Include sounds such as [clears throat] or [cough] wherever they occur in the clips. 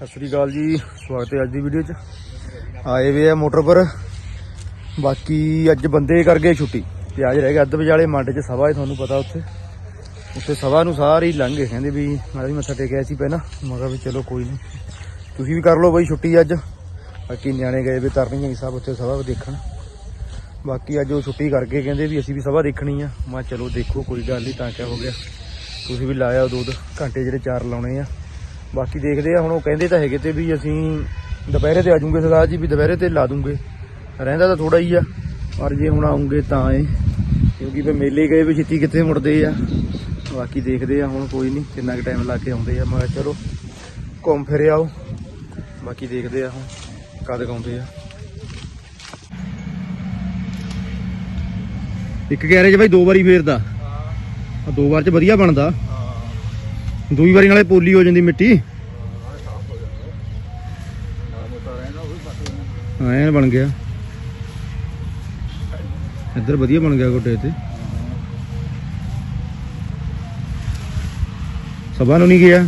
ਸਤਿ ਸ੍ਰੀ ਅਕਾਲ ਜੀ, ਸਵਾਗਤ ਹੈ ਅੱਜ ਦੀ ਵੀਡੀਓ 'ਚ। ਆਏ ਵੇ ਆ ਮੋਟਰ ਪਰ। ਬਾਕੀ ਅੱਜ ਬੰਦੇ ਕਰ ਗਏ ਛੁੱਟੀ ਤੇ ਅੱਜ ਰਹਿ ਗਿਆ ਅੱਧ ਵਿਚਾਲੇ ਮੰਡ 'ਚ ਸਭਾ ਹੈ ਤੁਹਾਨੂੰ ਪਤਾ ਉੱਥੇ। ਉੱਥੇ ਸਭਾ ਨੂੰ ਸਾਰੇ ਹੀ ਲੰਘ ਗਏ, ਕਹਿੰਦੇ ਵੀ ਮੈਂ ਵੀ ਮੱਥਾ ਟੇਕਿਆ ਸੀ ਪਹਿਲਾਂ। ਮੈਂ ਕਿਹਾ ਵੀ ਚਲੋ ਕੋਈ ਨਹੀਂ। ਤੁਸੀਂ ਵੀ ਕਰ ਲਓ ਬਈ ਛੁੱਟੀ ਅੱਜ। ਬਾਕੀ ਨਿਆਣੇ ਗਏ ਵੀ ਤਰਨੀ ਨਹੀਂ ਸਭ ਉੱਥੇ ਸਭਾ ਦੇਖਣ। ਬਾਕੀ ਅੱਜ ਉਹ ਛੁੱਟੀ ਕਰਕੇ ਕਹਿੰਦੇ ਵੀ ਅਸੀਂ ਵੀ ਸਭਾ ਦੇਖਣੀ ਆ। ਮੈਂ ਚਲੋ ਦੇਖੋ, ਕੋਈ ਗੱਲ ਨਹੀਂ, ਤਾਂ ਕਿਆ ਹੋ ਗਿਆ। ਤੁਸੀਂ ਵੀ ਲਾਇਆ ਦੋ ਦੋ ਘੰਟੇ ਜਿਹੜੇ ਚਾਰ ਲਾਉਣੇ ਆ। ਬਾਕੀ ਦੇਖਦੇ ਆ ਹੁਣ ਉਹ ਕਹਿੰਦੇ ਤਾਂ ਹੈਗੇ ਤੇ ਵੀ ਅਸੀਂ ਦੁਪਹਿਰੇ ਤੇ ਆ ਜਾਊਂਗੇ ਸਰਦਾਰ ਜੀ ਵੀ ਦੁਪਹਿਰੇ ਤੇ ਲਾ ਦੂੰਗੇ। ਰਹਿੰਦਾ ਤਾਂ ਥੋੜਾ ਹੀ ਆ ਪਰ ਜੇ ਹੁਣ ਆਉਂਗੇ ਤਾਂ ਏ ਕਿਉਂਕਿ ਫੇ ਮੇਲੇ ਗਏ ਵੀ ਛੇਤੀ ਕਿੱਥੇ ਮੁੜਦੇ ਆ। ਬਾਕੀ ਦੇਖਦੇ ਆ ਹੁਣ ਕੋਈ ਨਹੀਂ ਕਿੰਨਾ ਕੁ ਟਾਈਮ ਲਾ ਕੇ ਆਉਂਦੇ ਆ। ਮੈਂ ਚਲੋ ਘੁੰਮ ਫਿਰ ਆਓ। ਬਾਕੀ ਦੇਖਦੇ ਆ ਹੁਣ ਕਦ ਆਉਂਦੇ ਆ। ਇੱਕ ਗੈਰੇਜ ਬਾਈ ਦੋ ਵਾਰੀ ਫੇਰਦਾ। ਆ ਦੋ ਵਾਰ ਚ ਵਧੀਆ ਬਣਦਾ। ਦੂਈ ਵਾਰੀ ਨਾਲੇ ਪੋਲੀ ਹੋ ਜਾਂਦੀ ਮਿੱਟੀ। ਐਨ ਬਣ ਗਿਆ। ਇੱਧਰ ਵਧੀਆ ਬਣ ਗਿਆ ਗੋਡੇ ਤੇ। ਸਭਾ ਨੂੰ ਨਹੀਂ ਗਿਆ?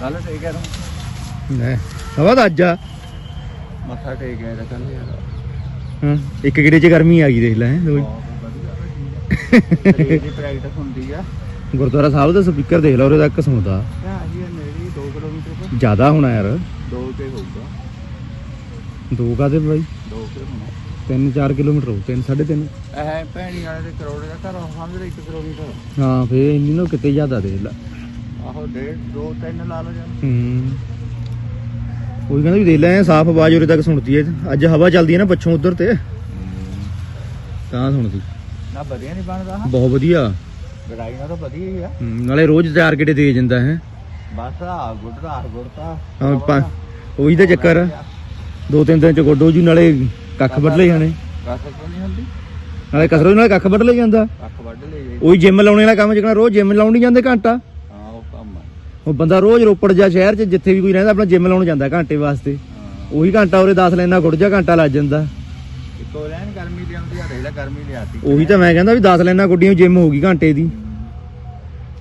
ਕੱਲ ਠੀਕ ਹੈ ਤੂੰ ਲੈ ਸਭਾ ਤਾਂ ਅੱਜ ਆ। ਮੱਥਾ ਟੇਕ ਗਿਆ ਤਾਂ ਕੱਲ ਯਾਰ ਹਾਂ ਇੱਕ ਗੇੜੇ ਚ ਗਰਮੀ ਆ ਗਈ ਦੇਖ ਲੈ ਦੋ ਦੀ ਪ੍ਰੈਕਟਿਸ ਹੁੰਦੀ ਆ। ਗੁਰਦੁਆਰਾ ਸਾਹਿਬ ਦਾ ਸਪੀਕਰ ਦੇਖ ਲਓ ਉਹਦੇ ਤੱਕ ਸੁਣਦਾ। ਹਾਂ ਜੀ ਨੇੜੀ 2 ਕਿਲੋਮੀਟਰ ਤੋਂ। ਜ਼ਿਆਦਾ ਹੋਣਾ ਯਾਰ। 2 ਤੇ ਹੋਊਗਾ। ਦੋ ਕਾਦੇ ਬਾਈ? 2 ਤੇ ਹੋਣਾ। 3-4 ਕਿਲੋਮੀਟਰ ਹੋ 3 3.5 ਇਹ ਭੈਣੀ ਵਾਲੇ ਦੇ ਕਰੋੜੇ ਦਾ ਘਰ ਉਹ ਸਮਝ ਲੈ 1 ਕਿਲੋਮੀਟਰ? ਹਾਂ ਫੇਰ ਇੰਨੀ ਨੂੰ ਕਿਤੇ ਜ਼ਿਆਦਾ ਦੇਖ ਲੈ। ਆਹੋ 1.5 2 3 ਲਾ ਲਓ ਜਾਨ ਹੂੰ। ਕੋਈ ਕਹਿੰਦਾ ਵੀ ਦੇਖ ਲੈ ਸਾਫ਼ ਆਵਾਜ਼ ਉਰੇ ਤੱਕ ਸੁਣਦੀ ਹੈ ਅੱਜ ਹਵਾ ਚੱਲਦੀ ਹੈ ਨਾ ਪੱਛੋਂ ਉਧਰ ਤੇ। ਤਾਂ ਸੁਣਦੀ। ਨਾ ਵਧੀਆ ਨਹੀਂ ਬਣਦਾ। ਬਹੁਤ ਵਧੀਆ। ਨਾਲ ਤਾਂ ਵਧੀਆ ਹੀ ਆ। ਹੂੰ, ਨਾਲੇ ਰੋਜ਼ ਚਾਰ ਗੇੜੇ ਦੇ ਜਾਂਦਾ ਹੈ। ਬਸ ਆ ਗੁੱਡ ਦਾ ਗੁੱਡ ਤਾਂ। ਹਾਂ ਪਾ- ਉਹੀ ਤਾਂ ਚੱਕਰ ਆ। ਦੋ ਤਿੰਨ ਦਿਨ ਚ ਗੋਡੋ ਜੀ ਨਾਲੇ ਕੱਖ ਵੱਢ ਲੈ ਜਾਣੇ। ਕੱਖ ਕਿਉਂ ਨਹੀਂ ਹੁੰਦੀ? ਨਾਲੇ ਕਸਰਤ ਨਾਲੇ ਕੱਖ ਵੱਢ ਲੈ ਜਾਂਦਾ। ਕੱਖ ਵੱਢ ਲੈ ਜੇ ਉਹੀ ਜਿਮ ਲਾਉਣੇ ਵਾਲਾ ਕੰਮ ਜਿਕਣਾ ਰੋਜ਼ ਜਿਮ ਲਾਉਣ ਨਹੀਂ ਜਾਂਦੇ ਘੰਟਾ। ਹਾਂ ਉਹ ਕੰਮ ਆ। ਉਹ ਬੰਦਾ ਰੋਜ਼ ਰੋਪੜ ਜਾਂ ਸ਼ਹਿਰ 'ਚ ਜਿੱਥੇ ਵੀ ਕੋਈ ਰਹਿੰਦਾ ਆਪਣਾ ਜਿਮ ਲਾਉਣ ਜਾਂਦਾ ਘੰਟੇ ਵਾਸਤੇ। ਹਾਂ। ਉਹੀ ਘੰਟਾ ਉਰੇ 10 ਲੈਣਾ ਗੁੜ ਜਾ ਘੰਟਾ ਲੱਗ ਜਾਂਦਾ। ਇੱਕੋ ਲੈਣ ਗਰਮੀ ਲਿਆਉਂਦੀ ਆ ਦੇਖ ਲੈ ਗਰਮੀ ਲਿਆਤੀ। ਉਹੀ ਤਾਂ ਮੈਂ ਕਹਿੰਦਾ ਵੀ 10 ਲੈਣਾ ਗੁੱਡੀਆਂ ਜਿਮ ਹੋ ਗਈ ਘੰਟੇ ਦੀ।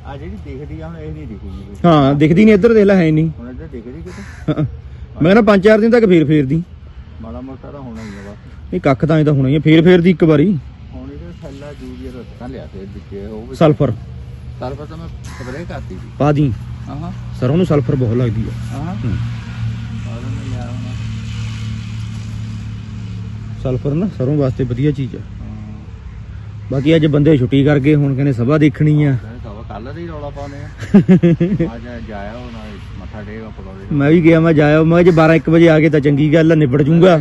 ਆ ਜਿਹੜੀ ਦਿਖਦੀ ਆ ਹੁਣ ਇਹ ਨਹੀਂ ਦਿਖੂਗੀ। ਹਾਂ ਦਿਖਦੀ ਨਹੀਂ ਇੱਧਰ ਦੇਖ ਲੈ ਹੈ ਨਹੀਂ। ਹੁਣ ਇੱਧਰ ਦਿਖਦੀ ਕਿਤੇ। ਮੈਂ ਕਹਿੰਦਾ ਪੰਜ ਚਾਰ ਦਿਨ ਤੱਕ ਫੇਰ ਫੇਰਦੀ। ਮਾੜਾ ਮੋਟਾ ਤਾਂ ਹੋਣਾ ਹੀ ਆ ਬਸ। ਇਹ ਕੱਖ ਤਾਂ ਇਹ ਤਾਂ ਹੋਣਾ ਹੀ ਆ ਫੇਰ ਫੇਰਦੀ ਇੱਕ ਵਾਰੀ। ਹੁਣ ਇਹਦੇ ਥੱਲਾ ਜੂਰੀਆ ਦਾ ਤਾਂ ਲਿਆ ਤੇ ਵਿੱਚ ਉਹ ਸਲਫਰ। ਸਲਫਰ ਤਾਂ ਮੈਂ ਸਪਰੇਅ ਕਰਤੀ ਸੀ। ਪਾ ਦੀ। ਹਾਂ ਹਾਂ। ਸਰੋਂ ਨੂੰ ਸਲਫਰ ਬਹੁਤ ਲੱਗਦੀ ਆ। ਹਾਂ ਹੂੰ। ਆਹ ਨਹੀਂ ਯਾਰ ਹੁਣ ਸਲਫਰ ਨਾ ਸਰੋਂ ਵਾਸਤੇ ਵਧੀਆ ਚੀਜ਼ ਆ। ਬਾਕੀ ਅੱਜ ਬੰਦੇ ਛੁੱਟੀ ਕਰ ਗਏ ਹੁਣ ਕਹਿੰਦੇ ਸਭਾ ਦੇਖਣੀ ਆ। ਤਾਂ ਕੱਲ ਦੀ ਰੌਲਾ ਪਾਉਨੇ ਆ। ਅੱਜ ਜਾਇਆ ਉਹ ਨਾਲ ਮੱਥਾ ਟੇਕ ਪਕੌੜੇ। ਮੈਂ ਵੀ ਗਿਆ ਮੈਂ ਜਾਇਆ ਮੈਂ ਜੇ 12 1 ਵਜੇ ਆ ਗਏ ਤਾਂ ਚੰਗੀ ਗੱਲ ਆ ਨਿਬੜ ਜੂੰਗਾ।